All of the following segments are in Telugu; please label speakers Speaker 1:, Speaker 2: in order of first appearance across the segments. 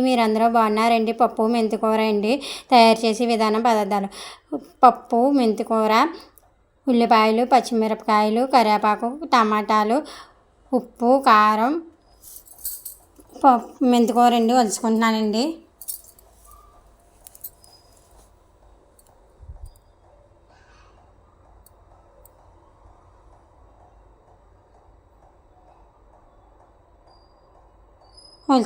Speaker 1: మీరందరూ బాగున్నారండి. పప్పు మెంతికూర అండి. తయారు చేసే విధానం పదార్థాలు. పప్పు మెంతికూర ఉల్లిపాయలు పచ్చిమిరపకాయలు కరివేపాకు టమాటాలు ఉప్పు కారం పప్పు మెంతికూర అండి వలుచుకుంటున్నానండి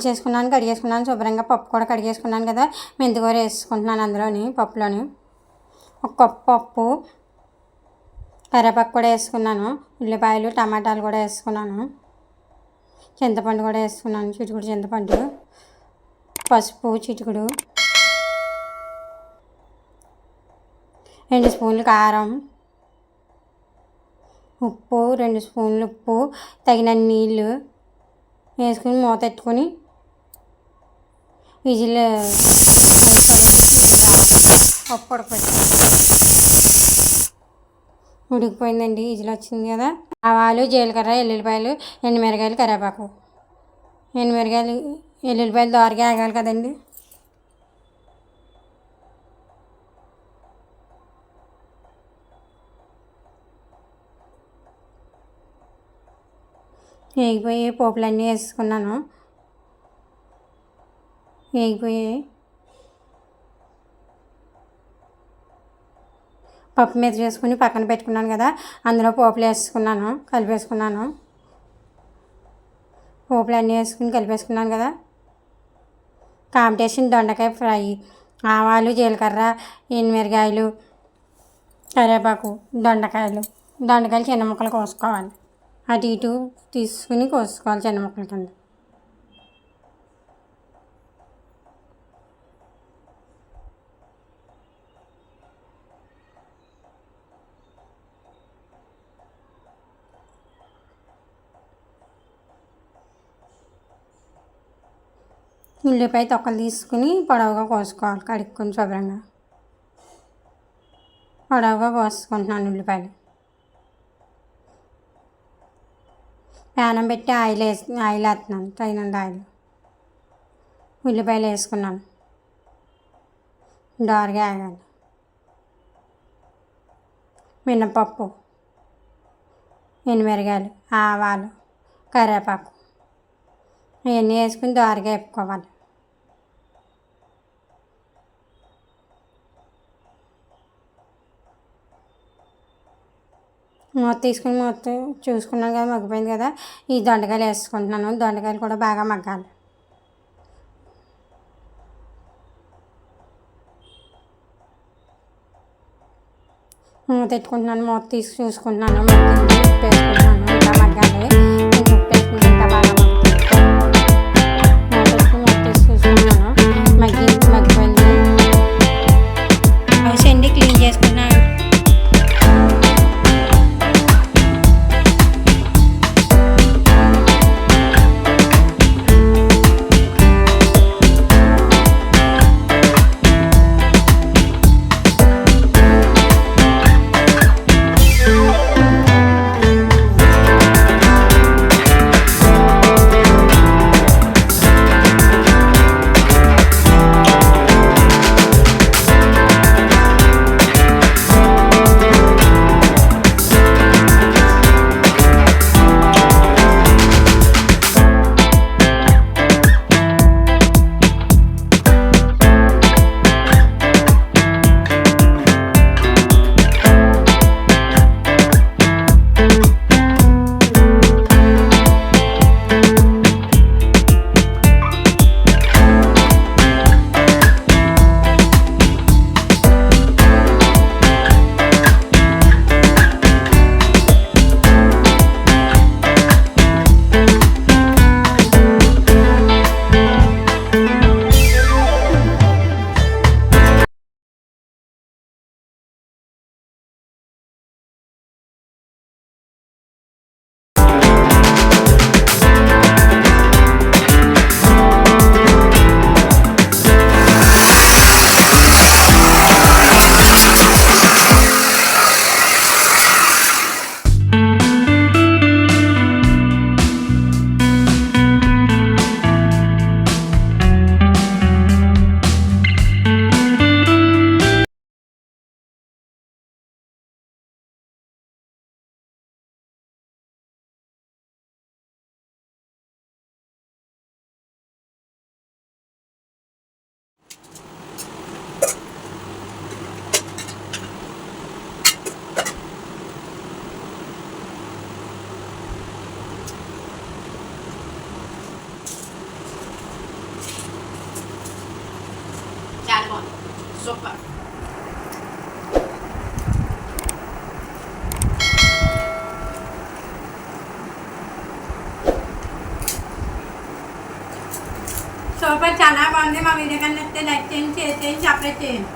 Speaker 1: చేసుకున్నాను కడిగేసుకున్నాను శుభ్రంగా పప్పు కూడా కడిగేసుకున్నాను కదా. మెంతికూర వేసుకుంటున్నాను అందులోని పప్పులోని? ఒక కప్పు పప్పు కరివేపాకు కూడా వేసుకున్నాను ఉల్లిపాయలు టమాటాలు కూడా వేసుకున్నాను చింతపండు కూడా వేసుకున్నాను చిటుకుడు చింతపండు పసుపు చిటుకుడు రెండు స్పూన్లు కారం ఉప్పు రెండు స్పూన్లు ఉప్పు తగిన నీళ్ళు వేసుకుని మూత పెట్టుకొని విజిల్ పప్పు ఉడికిపోయిందండి విజిల్ వచ్చింది కదా. ఆవాలు జీలకర్ర ఎల్లుల్లిపాయలు ఎండుమిరకాయలు కరివేపాకు ఎండుమిరకాయలు ఎల్లుల్లిపాయలు దోరగా ఆగాలి కదండి. వేగిపోయి పోపులన్నీ వేసుకున్నాను. వేగిపోయి పప్పు మీద చేసుకుని పక్కన పెట్టుకున్నాను కదా అందులో పోపులు వేసుకున్నాను కలిపేసుకున్నాను. పోపులు అన్నీ వేసుకుని కలిపేసుకున్నాను కదా. కాంపిటీషన్ దొండకాయ ఫ్రై ఆవాలు జీలకర్ర ఎనిమిరకాయలు కరివేపాకు దొండకాయలు. దొండకాయలు చిన్న ముక్కలు కోసుకోవాలి. అటు ఇటు తీసుకుని కోసుకోవాలి చిన్న ముక్కల కింద. ఉల్లిపాయ తొక్కలు తీసుకుని పొడవుగా కోసుకోవాలి కడుక్కొని శుభ్రంగా. పొడవుగా కోసుకుంటున్నాను ఉల్లిపాయలు. ప్యానం పెట్టి ఆయిల్ వేసి ఆయిల్ వేస్తున్నాను తగినంత ఆయిల్. ఉల్లిపాయలు వేసుకున్నాను. డోరగా ఆగాలి మినపప్పు ఎనిమిరగాయలు ఆవాలు కరివేపాకు ఇవన్నీ వేసుకుని దోరగా వేపుకోవాలి. మూత తీసుకుని మూత చూసుకున్నాను కదా మగ్గిపోయింది కదా. ఈ దొండకాయలు వేసుకుంటున్నాను. దొండకాయలు కూడా బాగా మగ్గాలి. మూత పెట్టుకుంటున్నాను మూత తీసి చూసుకుంటున్నాను. మగ్గింది వేసుకుంటున్నాను. ఇంకా మగ్గాలి.
Speaker 2: సూపర్
Speaker 1: సూపర్ చాలా బాగుంది మా వీడియో కన్నా లైక్ చేయండి షేర్ చేయండి సపరేట్ చేయండి